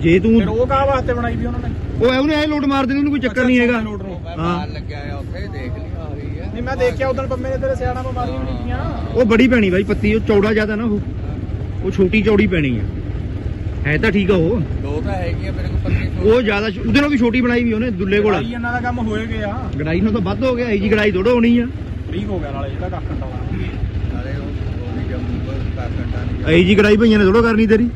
ਜੇ ਤੂੰ ਫਿਰ ਉਹ ਕਾਹ ਵਾਸਤੇ ਬਣਾਈ ਵੀ ਉਹਨਾਂ ਨੇ? ਉਹ ਉਹਨੇ ਐ ਲੋਡ ਮਾਰ ਦੇਣੀ ਉਹਨੂੰ ਕੋਈ ਚੱਕਰ ਨਹੀਂ ਹੈਗਾ। ਨੂੰ। ਹਾਂ। ਲੱਗਿਆ ਆ ਉੱਥੇ ਦੇਖ ਲਿਆ ਹੋਈ ਹੈ ਨਹੀਂ ਮੈਂ ਦੇਖਿਆ ਉਦੋਂ ਪੰਮੇ ਨੇ ਤੇਰੇ ਸਿਆਣਾ ਬਿਮਾਰੀਆਂ ਵੀ ਨਹੀਂ ਕੀਆਂ ਉਹ ਬੜੀ ਪੈਣੀ ਬਾਈ ਪੱਤੀ ਉਹ ਚੌੜਾ ਜ਼ਿਆਦਾ ਨਾ ਉਹ। ਉਹ ਛੋਟੀ ਚੌੜੀ ਪੈਣੀ ਆ। ਹੈ ਤਾਂ ਠੀਕ ਆ ਉਹ। ਦੋ ਤਾਂ ਹੈਗੀਆਂ ਮੇਰੇ ਕੋਲ ਪੱਤੀ ਉਹ ਜ਼ਿਆਦਾ ਉਹਦੇ ਨਾਲ ਵੀ ਛੋਟੀ ਬਣਾਈ ਵੀ ਉਹਨੇ ਦੁੱਲੇ ਕੋਲ। ਇਹਨਾਂ ਦਾ ਕੰਮ ਹੋਏ ਗਿਆ। ਗੜਾਈ ਨਾਲ ਤਾਂ ਵੱਧ ਹੋ ਗਿਆ ਇਹ ਜੀ ਗੜਾਈ ਥੋੜਾ ਹੋਣੀ ਆ। ਠੀਕ ਹੋ ਗਿਆ ਨਾਲੇ ਜਿਹੜਾ ਕੱਖ ਕੰਡਾ ਨਾਲੇ ਉਹ ਉਹ ਵੀ ਜੰਮੂ ਪਰ ਕਰ ਇਹ ਜੀ ਗੜਾਈ ਭਈਆਂ ਨੇ ਥੋੜਾ ਕਰਨੀ ਤੇਰੀ।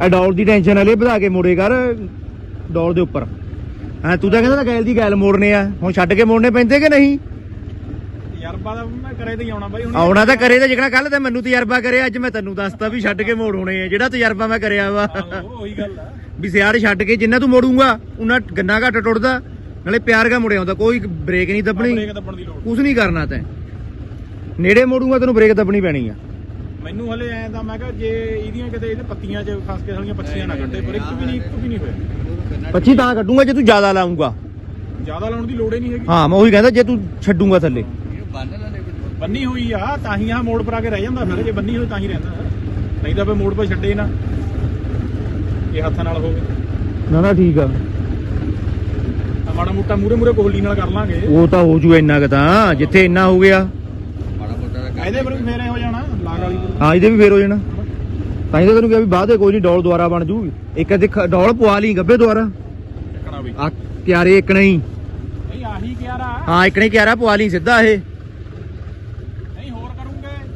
ਆ ਡੌਲ ਦੀ ਟੈਨਸ਼ਨ ਵਾਲੇ ਵਧਾ ਕੇ ਮੋੜੇ ਕਰ ਡੌਲ ਦੇ ਉੱਪਰ। ਹਾਂ ਤੂੰ ਤਾਂ ਕਹਿੰਦਾ ਗੈਲ ਦੀ ਗੈਲ ਮੋੜਨੇ ਆ। ਹੁਣ ਛੱਡ ਕੇ ਮੋੜਨੇ ਪੈਂਦੇ ਕਿ ਨਹੀਂ? ਤਜਰਬਾ ਦਾ ਮੈਂ ਕਰੇ ਤੇ ਹੀ ਆਉਣਾ ਬਾਈ ਹੁਣ ਆਉਣਾ ਤਾਂ ਕਰੇ ਤਾਂ ਜਿਕਣਾ ਕੱਲ ਤੇ ਮੈਨੂੰ ਤਜਰਬਾ ਕਰਿਆ ਅੱਜ ਮੈਂ ਤੈਨੂੰ ਦੱਸਤਾ ਵੀ ਛੱਡ ਕੇ ਮੋੜ ਹੋਣੇ ਆ। ਜਿਹੜਾ ਤਜਰਬਾ ਮੈਂ ਕਰਿਆ ਵਾ। ਉਹੀ ਗੱਲ ਆ। ਵੀ ਸਿਆੜ ਛੱਡ ਕੇ ਜਿੰਨਾ ਤੂੰ ਮੋੜੂਗਾ ਉਹਨਾਂ ਗੰਨਾ ਘੱਟ ਟੁੱਟਦਾ ਨਾਲੇ ਪਿਆਰ ਕਾ ਮੁੜਿਆ ਹੁੰਦਾ। ਕੋਈ ਬ੍ਰੇਕ ਨਹੀਂ ਦੱਬਣੀ। ਕੁਝ ਨਹੀਂ ਕਰਨਾ ਤੈਂ। ਨੇੜੇ ਮੋੜੂਗਾ ਤੈਨੂੰ ਬ੍ਰੇਕ ਦੱਬਣੀ ਪੈਣੀ ਆ। ਮੈਨੂੰ ਹਲੇ ਐਂ ਤਾਂ ਮੈਂ ਕਿਹਾ ਜੇ ਇਹਦੀਆਂ ਕਿਤੇ ਇਹਦੇ ਪੱਤੀਆਂ 'ਚ ਫਸ ਕੇ ਸਾਲੀਆਂ ਪੱਛੀਆਂ ਨਾ ਕੱਢੇ ਪਰ ਇੱਕ ਵੀ ਨਹੀਂ ਇੱਕ ਵੀ ਨਹੀਂ ਹੋਇਆ। 25 ਤਾਂ ਕੱਢੂਗਾ ਜੇ ਤੂੰ ਜ਼ਿਆਦਾ ਲਾਉਂਗਾ ਜ਼ਿਆਦਾ ਲਾਉਣ ਦੀ ਲੋੜ ਹੀ ਨਹੀਂ ਹੈਗੀ। ਹਾਂ ਮੈਂ ਉਹੀ ਕਹਿੰਦਾ ਜੇ ਤੂੰ ਛੱਡੂਗਾ ਥੱਲੇ। ਬੰਨ ਹੋਈ ਆ ਤਾਂ ਹੀ ਆ ਮੋੜ ਪਰ ਆ ਕੇ ਰਹਿ ਜਾਂਦਾ ਫਿਰ ਜੇ ਬੰਨੀ ਹੋਈ ਤਾਂ ਹੀ ਰਹਿੰਦਾ ਨਹੀਂ ਤਾਂ ਫੇ ਮੋੜ ਪਰ ਛੱਡੇ ਨਾ। ਇਹ ਹੱਥਾਂ ਨਾਲ ਹੋਵੇ। ਨਾ ਨਾ ਠੀਕ ਆ। ਤਾਂ ਮਾੜਾ ਮੋਟਾ ਮੂਰੇ ਮੂਰੇ ਕੋਹਲੀ ਨਾਲ ਕਰ ਲਾਂਗੇ। ਉਹ ਤਾਂ ਹੋ ਜੂ ਇੰਨਾ ਕੁ ਤਾਂ ਜਿੱਥੇ ਇੰਨਾ ਹੋ ਗਿਆ। ਇਹਦੇ ਪਰ ਵੀ ਫੇਰੇ ਹੋ ਜਾਣਾ ਲਾਗ ਵਾਲੀ ਪਰ ਹਾਂ ਇਹਦੇ ਵੀ ਫੇਰ ਹੋ ਜਾਣਾ। ਤਾਂ ਹੀ ਤਾਂ ਤੈਨੂੰ ਕਿਹਾ ਵੀ ਬਾਅਦ ਦੇ ਕੋਈ ਨਹੀਂ ਡੌਲ ਦੁਆਰਾ ਬਣ ਜੂ। ਇੱਕ ਅੱਧੀ ਖ- ਡੌਲ ਪਵਾ ਲਈ ਗੱਬੇ ਦੁਆਰਾ। ਆ ਕਿਆਰੇ ਇੱਕ ਨਹੀਂ। ਨਹੀਂ ਆਹੀ ਕਿਆਰਾ। ਹਾਂ ਇੱਕ ਨਹੀਂ ਕਿਆਰਾ ਪਵਾ ਲਈ ਸਿੱਧਾ ਇਹ। ਨਹੀਂ ਹੋਰ ਕਰੂੰਗੇ।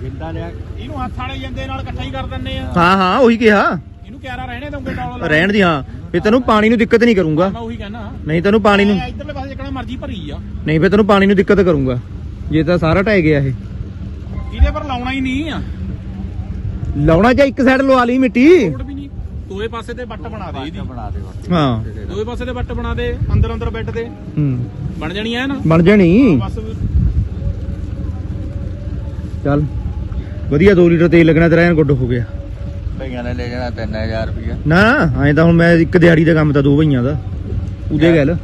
ਜਿੰਦਾ ਲਿਆ। ਇਹਨੂੰ ਹੱਥ ਵਾਲੇ ਜਾਂਦੇ ਨਾਲ ਇਕੱਠਾ ਹੀ ਕਰ ਦਿੰਨੇ ਆ। ਹਾਂ ਹਾਂ ਉਹੀ ਕਿਹਾ। ਇਹਨੂੰ ਕਿਆਰਾ ਰਹਿਣੇ ਦਊਂਗੇ ਡੌਲ ਰਹਿਣ ਦੀ ਹਾਂ। ਵੀ ਤੈਨੂੰ ਪਾਣੀ ਨੂੰ ਦਿੱਕਤ ਨਹੀਂ ਕਰੂੰਗਾ। ਮੈਂ ਉਹੀ ਕਹਿਣਾ। ਨਹੀਂ ਤੈਨੂੰ ਪਾਣੀ ਨੂੰ ਇਧਰਲੇ ਪਾਸੇ ਜਿੱਕਣਾ ਮਰਜ਼ੀ ਭਰੀ ਆ। ਨਹੀਂ ਫੇ ਤੈਨੂੰ ਪਾਣੀ ਨੂੰ ਦਿੱਕਤ ਕਰੂੰਗਾ। ਜੇ ਤਾਂ ਸਾਰਾ ਢਹਿ ਗਿਆ ਇਹ। ਇਹਦੇ ਪਰ ਲਾਉਣਾ ਹੀ ਨਹੀਂ ਆ। ਲਾਉਣਾ ਜਾਂ ਇੱਕ ਸਾਈਡ ਲਵਾ ਲਈ ਮਿੱਟੀ? ਲੋੜ ਵੀ ਨਹੀਂ। ਦੋਏ ਪਾਸੇ ਤੇ ਵੱਟ ਬਣਾ ਦੇ ਇਹਦੀ। ਬਣਾ ਦੇ ਬਸ ਹਾਂ। ਦੋਏ ਪਾਸੇ ਤੇ ਵੱਟ ਬਣਾ ਦੇ ਅੰਦਰ ਅੰਦਰ ਬੈੱਡ ਦੇ ਹੂੰ। ਬਣ ਜਾਣੀ ਐ ਨਾ? ਬਣ ਜਾਣੀ। ਬਸ। ਚੱਲ। ਵਧੀਆ 2 ਲੀਟਰ ਤੇਲ ਲੱਗਣਾ ਤੇਰਾ ਐਨ ਗੁੱਡ ਹੋ ਗਿਆ। ਭਈਆਂ ਨੇ ਲੈ ਜਾਣਾ 3000 ਰੁਪਇਆ ਨਾ ਐਂ ਤਾਂ ਹੁਣ ਮੈਂ ਇੱਕ ਦਿਹਾੜੀ ਦਾ ਕੰਮ ਤਾਂ ਦੋ ਭਈਆਂ ਦਾ। ਉਹਦੇ ਗੱਲ।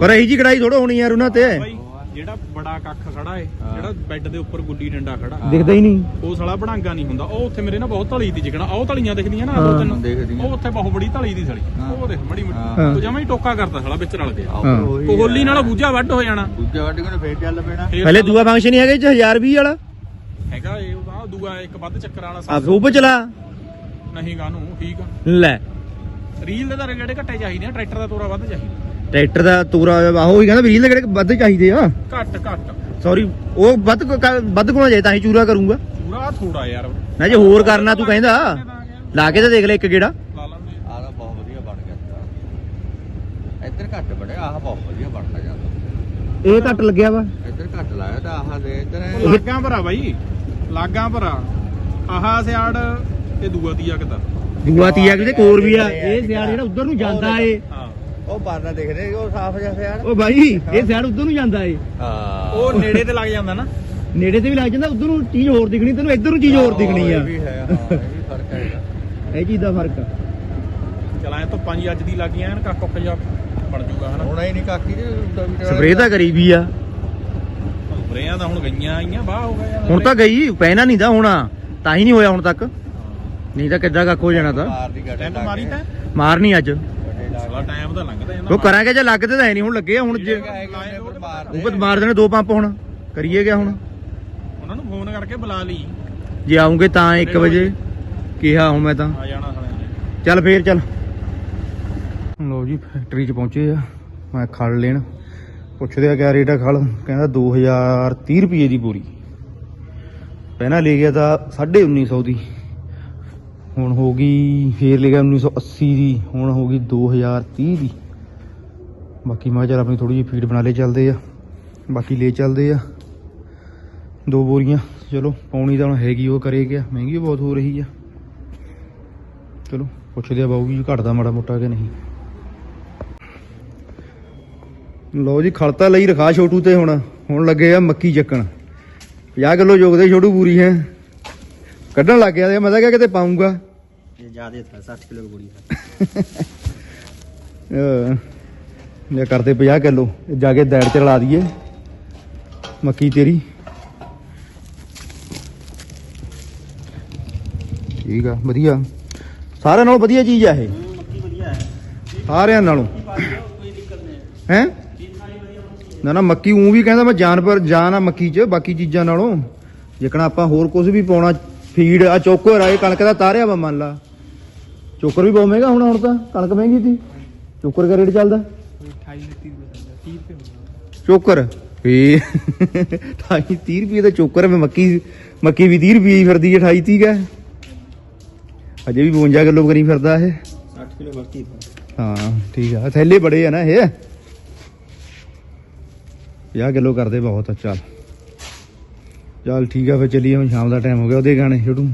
ਪਰ ਇਹੀ ਜੀ ਕੜਾਈ ਥੋੜਾ ਹੋਣੀ ਯਾਰ ਉਹਨਾਂ ਤੇ। ਬਾਈ। ਜਿਹੜਾ ਬੜਾ ਕੱਖ ਖੜਾ ਏ ਹਾਂ। ਜਿਹੜਾ ਬੈੱਡ ਦੇ ਉੱਪਰ ਗੁੱਲੀ ਡੰਡਾ ਖੜਾ ਦਿਖਦਾ ਹੀ ਨਹੀਂ। ਉਹ ਸਾਲਾ ਬਣਾਂਗਾ ਨਹੀਂ ਹੁੰਦਾ। ਉਹ ਉੱਥੇ ਮੇਰੇ ਨਾਲ ਬਹੁਤ ਧਲੀ ਦੀ ਜਿਕਣਾ ਉਹ ਧਲੀਆਂ ਦਿਖਦੀਆਂ ਨਾ। ਦੋ ਤਿੰਨ। ਉਹ ਉੱਥੇ ਬਹੁਤ ਬੜੀ ਧਲੀ ਦੀ ਥਲੀ ਹਾਂ। ਉਹ ਦੇਖ ਮੜੀ। ਮੜੀ ਉਹ ਜਮਾ ਹੀ ਟੋਕਾ ਕਰਦਾ ਸਾਲਾ ਵਿੱਚ ਰਲ ਗਿਆ। ਕੋਹਲੀ ਨਾਲ ਬੂਝਾ ਵੱਢ ਹੋ ਜਾਣਾ। ਦੂਜਾ ਵੱਡ ਕੇ ਫੇਰ ਚੱਲ ਪੈਣਾ। ਪਹਿਲੇ ਦੂਆ ਫੰਕਸ਼ਨ ਹੀ ਹੈਗਾ ਇਹ 'ਚ 1020 ਵਾਲਾ। ਹੈਗਾ ਇਹ ਉਹਦਾ ਦੂਆ ਇੱਕ ਵੱਧ ਚੱਕਰ ਵਾਲਾ ਆ ਉਹ ਚਲਾ। ਨਹੀਂ ਗਾਨੂੰ ਠੀਕ ਆ। ਲੈ। ਰੀਲ ਦੇ ਤਾਂ ਜਿਹੜੇ ਘੱਟੇ ਚਾਹੀਦੇ ਆ ਟਰੈਕਟਰ ਦਾ ਤੋਰਾ ਵੱਧ ਚਾਹੀਦਾ। ਟਰੈਕਟਰ ਦਾ ਤੂਰਾ ਆਹੋ ਹੀ ਕਹਿੰਦਾ ਵੀਲ ਦੇ ਕਿਹੜੇ ਵੱਧ ਚਾਹੀਦੇ ਆ। ਘੱਟ ਘੱਟ। ਸੌਰੀ ਉਹ ਵੱਧ ਕੁ- ਵੱਧ ਕੋਣਾ ਜਾਏ ਤਾਂ ਹੀ ਚੂਰਾ ਕਰੂੰਗਾ। ਪੂਰਾ ਥੋੜਾ ਯਾਰ। ਨਾ ਜੇ ਹੋਰ ਕਰਨਾ ਤੂੰ ਕਹਿੰਦਾ। ਲਾ ਕੇ ਤਾਂ ਦੇਖ ਲੈ ਇੱਕ ਗੇੜਾ। ਲਾ ਲਾਂਗੇ ਆਹ ਤਾਂ ਬਹੁਤ ਵਧੀਆ ਬਣ ਗਿਆ ਇੱਧਰ ਘੱਟ ਬੜਿਆ ਆਹ ਬਹੁਤ ਵਧੀਆ ਬਣਦਾ ਜਾਂਦਾ ਇਹ ਘੱਟ ਲੱਗਿਆ ਵਾ। ਇੱਧਰ ਘੱਟ ਲਾਇਆ ਤਾਂ ਆਹ ਦੇ ਇੱਧਰ। ਉਹ ਲਾਗਾਂ ਭਰਾ ਬਾਈ ਲਾਗਾਂ ਭਰਾ। ਆਹ ਸਿਆੜ ਤੇ ਦੂਆ ਤੀਆ ਕਿਦਾ? ਦੂਆ ਤੀਆ ਕਿਤੇ ਕੋਰ ਵੀ ਆ। ਇਹ ਸਿਆੜ ਜਿਹੜਾ ਉਧਰ ਨੂੰ ਜਾਂਦਾ ਏ। ਹਾਂ। ਉਹ ਬਾਰਨਾ ਦੇਖਦੇ ਉਹ ਸਾਫ਼ ਜਿਹਾ ਯਾਰ ਉਹ ਬਾਈ ਇਹ ਸਿਆੜ ਉਧਰ ਨੂੰ ਜਾਂਦਾ ਏ। ਹਾਂ। ਉਹ ਨੇੜੇ ਤੇ ਲੱਗ ਜਾਂਦਾ ਨਾ। ਨੇੜੇ ਤੇ ਵੀ ਲੱਗ ਜਾਂਦਾ ਉਧਰ ਨੂੰ ਚੀਜ਼ ਹੋਰ ਦਿਖਣੀ ਤੈਨੂੰ ਇੱਧਰ ਨੂੰ ਚੀਜ਼ ਹੋਰ ਦਿਖਣੀ ਆ। ਇਹ ਵੀ ਹੈ ਹਾਂ ਇਹ ਵੀ ਫ਼ਰਕ ਹੈਗਾ ਇਹ ਚੀਜ਼ ਦਾ ਫ਼ਰਕ ਆ। ਚਲ ਐ ਧੁੱਪਾਂ ਜੀ ਅੱਜ ਦੀ ਲੱਗ ਗਈਆਂ ਐਨ ਕੱਕ ਜਾ ਬਣ ਜੂਗਾ ਹਨਾ। ਹੋਣਾ ਹੀ ਨਹੀਂ ਕਾਕੀ ਜੀ ਸਪਰੇਅ ਤਾਂ ਕਰੀ ਵੀ ਆ। ਬਰੇਆਂ ਤਾਂ ਹੁਣ ਗਈਆਂ ਆਈਆਂ ਬਾਹ ਹੋ ਗਿਆ ਹੁਣ ਤਾਂ ਗਈ ਪੈਣਾ ਨਹੀਂ ਦਾ ਹੋਣਾ ਤਾਂ ਹੀ ਨਹੀਂ ਹੋਇਆ ਹੁਣ ਤੱਕ। ਨਹੀਂ ਤਾਂ ਕਿੱਦਾਂ ਕੱਖ ਹੋ ਜਾਣਾ ਤਾਂ। ਮਾਰ ਦੀ ਗੱਡੇ ਟੈਂਟ ਮਾਰੀ ਤਾਂ? ਮਾਰਨੀ ਅੱਜ। ਸਾਲਾ ਟਾਈਮ ਤਾਂ ਲੰਘਦਾ ਜਾਂਦਾ ਉਹ ਕਰਾਂਗੇ ਜੇ ਲੱਗਦੇ ਤਾਂ ਹੈ ਨਹੀਂ ਹੁਣ ਲੱਗੇ ਆ ਹੁਣ ਜੇ ਉਹ ਤਾਂ ਮਾਰ ਦੇਣੇ ਦੋ ਪੰਪ ਹੁਣ ਕਰੀਏ ਗਿਆ ਹੁਣ? ਉਹਨਾਂ ਨੂੰ ਫੋਨ ਕਰਕੇ ਬੁਲਾ ਲਈ। ਜੇ ਆਉਂਗੇ ਤਾਂ 1 ਵਜੇ। ਕਿਹਾ ਹੁਣ ਮੈਂ ਤਾਂ। ਆ ਜਾਣਾ ਸਾਲਿਆਂ ਨੇ। ਚੱਲ ਫੇਰ ਚੱਲ। ਲੋ ਜੀ ਫੈਕਟਰੀ 'ਚ ਪਹੁੰਚੇ ਆ। ਮੈਂ ਖਲ ਲੈਣ। ਪੁੱਛਦੇ ਆ ਕਿਆ ਰੇਟ ਆ ਖਲ ਕਹਿੰਦਾ 2030 ਰੁਪਏ ਦੀ ਪੂਰੀ ਪਹਿਲਾਂ ਲੈ ਗਿਆ ਤਾਂ 1950 ਦੀ। ਹੁਣ ਹੋ ਗਈ, ਫੇਰ ਲੈ ਗਿਆ 1980 ਦੀ, ਹੁਣ ਹੋ ਗਈ 2030 ਦੀ। ਬਾਕੀ ਮੈਂ ਕਿਹਾ ਚੱਲ ਆਪਣੀ ਥੋੜੀ ਜਿਹੀ ਫੀਡ ਬਣਾ ਲੈ ਚੱਲਦੇ ਆ। ਬਾਕੀ ਲੈ ਚੱਲਦੇ ਆ। ਦੋ ਬੋਰੀਆਂ, ਚਲੋ, ਪੌਣੀ ਤਾਂ ਹੁਣ ਹੈਗੀ, ਉਹ ਕਰੇ ਗਿਆ। ਮਹਿੰਗੀ ਬਹੁਤ ਹੋ ਰਹੀ ਆ। ਚਲੋ, ਪੁੱਛਦੇ ਆ ਬਾਊ ਜੀ, ਘਟਦਾ ਮਾੜਾ ਮੋਟਾ ਕਿ ਨਹੀਂ। ਲਓ ਜੀ ਖੜਤਾ ਲਈ ਰਖਾ ਛੋਟੂ ਤੇ ਹੁਣ। ਹੁਣ ਲੱਗੇ ਆ ਮੱਕੀ ਚੱਕਣ। 50 ਕਿਲੋ ਜੋਗਦੇ ਛੋਟੂ ਪੂਰੀ ਹੈ। ਕੱਢਣ ਲੱਗ ਗਿਆ ਤੇ ਮੈਂ ਤਾਂ ਕਿਹਾ ਕਿਤੇ ਪਾਉਂਗਾ ये ज्यादा था साठ किलो की बोरी ਇਹ ਕਰਦੇ 50 किलो ਜਾ ਕੇ ਦੈੜ ਚ ਰਲਾ ਦਈਏ ਮੱਕੀ ਤੇਰੀ ਠੀਕ ਆ ਵਧੀਆ ਸਾਰਿਆਂ ਨਾਲੋਂ ਵਧੀਆ ਚੀਜ਼ ਆ ਇਹ ਸਾਰਿਆਂ ਨਾਲੋਂ ਹੈ ਨਾ ਨਾ ਮੱਕੀ ਉਹ ਵੀ ਕਹਿੰਦਾ ਮੈਂ ਜਾਨ ਪਰ ਜਾਨ ਆ ਮੱਕੀ 'ਚ ਬਾਕੀ ਚੀਜ਼ਾਂ ਨਾਲੋਂ ਜਿਕਣਾ ਆਪਾਂ ਹੋਰ ਕੁਝ ਵੀ ਪਾਉਣਾ ਫੀਡ ਆ ਚੋਕਰ ਆ ਇਹ ਕਣਕ ਦਾ ਤਾਰਿਆ ਵਾ ਮੰਨ ਲਾ ਚੋਕਰ ਵੀ ਬਹੁਤ ਮਹਿੰਗਾ ਹੁਣ ਹੁਣ ਤਾਂ ਕਣਕ ਮਹਿੰਗੀ ਸੀ। ਚੋਕਰ ਦਾ ਰੇਟ ਚੱਲਦਾ? 28 30 ਚੋਕਰ? ਏ 28 30 ਰੁਪਏ ਦਾ ਚੋਕਰ ਮੈਂ ਮੱਕੀ ਮੱਕੀ ਵੀ 30 ਰੁਪਏ ਹੀ ਫਿਰਦੀ ਹੈ 28 30 ਕਾ। ਅਜੇ ਵੀ 52 ਕਿਲੋ ਕਰੀ ਫਿਰਦਾ ਇਹ। 60 ਕਿਲੋ ਵਰਤੀ ਹਾਂ ਠੀਕ ਆ। ਥੈਲੇ ਬੜੇ ਆ ਨਾ ਇਹ। 50 ਕਿਲੋ ਕਰਦੇ ਬਹੁਤ ਚੱਲ। ਚੱਲ ਠੀਕ ਆ ਫਿਰ ਚੱਲੀਏ ਹੁਣ ਸ਼ਾਮ ਦਾ ਟਾਈਮ ਹੋ ਗਿਆ ਉਹਦੇ ਗਾਣੇ ਛੋਟੂ।